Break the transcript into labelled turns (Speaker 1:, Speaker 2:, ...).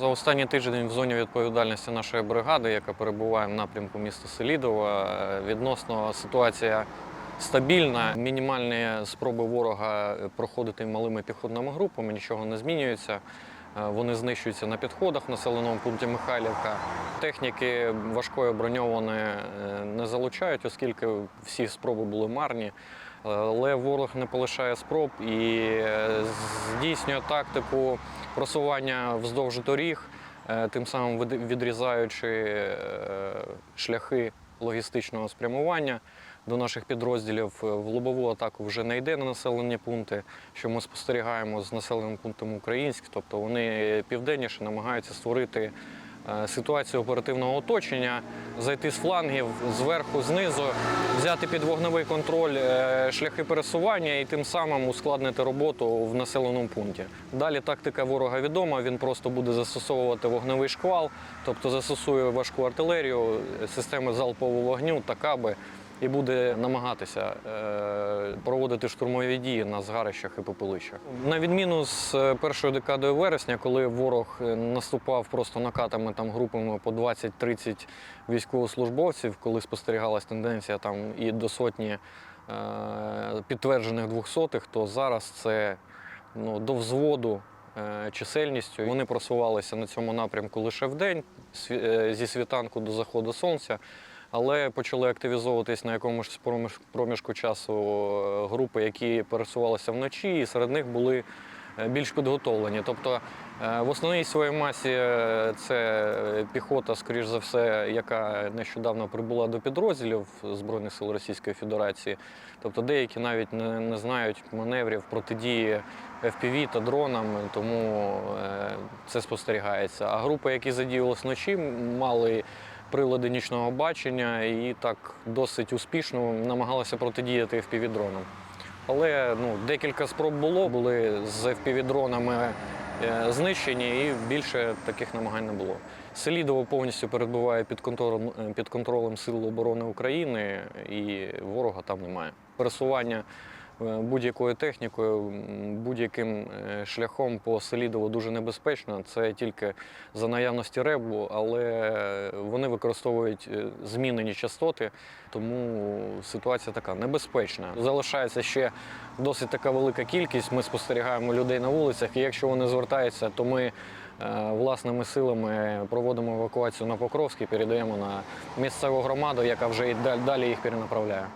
Speaker 1: За останній тиждень в зоні відповідальності нашої бригади, яка перебуває в напрямку міста Селідова, е, відносно ситуація стабільна. Мінімальні спроби ворога проходити малими піхотними групами, нічого не змінюється. Е, Вони знищуються на підходах в населеному пункті Михайлівка. Техніки важкої броньованої е, не залучають, оскільки всі спроби були марні. Але ворог не полишає спроб і е, здійснює тактику просування вздовж доріг, е, тим самим від- відрізаючи е, шляхи логістичного спрямування до наших підрозділів. Е, В лобову атаку вже не йде на населені пункти, що ми спостерігаємо з населеним пунктом Українськ. Тобто вони південніше намагаються створити е, ситуацію оперативного оточення, зайти з флангів, зверху, знизу, взяти під вогневий контроль е, шляхи пересування і тим самим ускладнити роботу в населеному пункті. Далі тактика ворога відома. Він просто буде застосовувати вогневий шквал, тобто застосує важку артилерію, системи залпового вогню та каби. І буде намагатися е, проводити штурмові дії на згарищах і попелищах. На відміну з е, першою декадою вересня, коли ворог е, наступав просто накатами там групами по 20-30 військовослужбовців, коли спостерігалась тенденція там і до сотні підтверджених двохсотих, то зараз це ну, до взводу чисельністю. Вони просувалися на цьому напрямку лише вдень, сві- е, зі світанку до заходу сонця. Але почали активізовуватись на якомусь проміж- проміжку часу е, групи, які пересувалися вночі, і серед них були е, більш підготовлені. Тобто е, в основній своїй масі це піхота, скоріш за все, яка нещодавно прибула до підрозділів Збройних сил Російської Федерації. Тобто деякі навіть не, не знають маневрів протидії FPV та дронам, тому це спостерігається. А групи, які задіювалися вночі, мали прилади нічного бачення і так досить успішно намагалися протидіяти FPV-дронам. Але ну, декілька спроб було, були з FPV-дронами е, знищені, і більше таких намагань не було. Селідово повністю перебуває під контролем, е, під контролем Сил оборони України, і ворога там немає. Пересування будь-якою технікою, будь-яким е, шляхом по Селідово дуже небезпечно. Це тільки за наявності ребу, але вони використовують е, змінені частоти, тому ситуація така небезпечна. Залишається ще досить така велика кількість. Ми спостерігаємо людей на вулицях, і якщо вони звертаються, то ми е, власними силами проводимо евакуацію на Покровський, передаємо на місцеву громаду, яка вже і далі їх перенаправляє.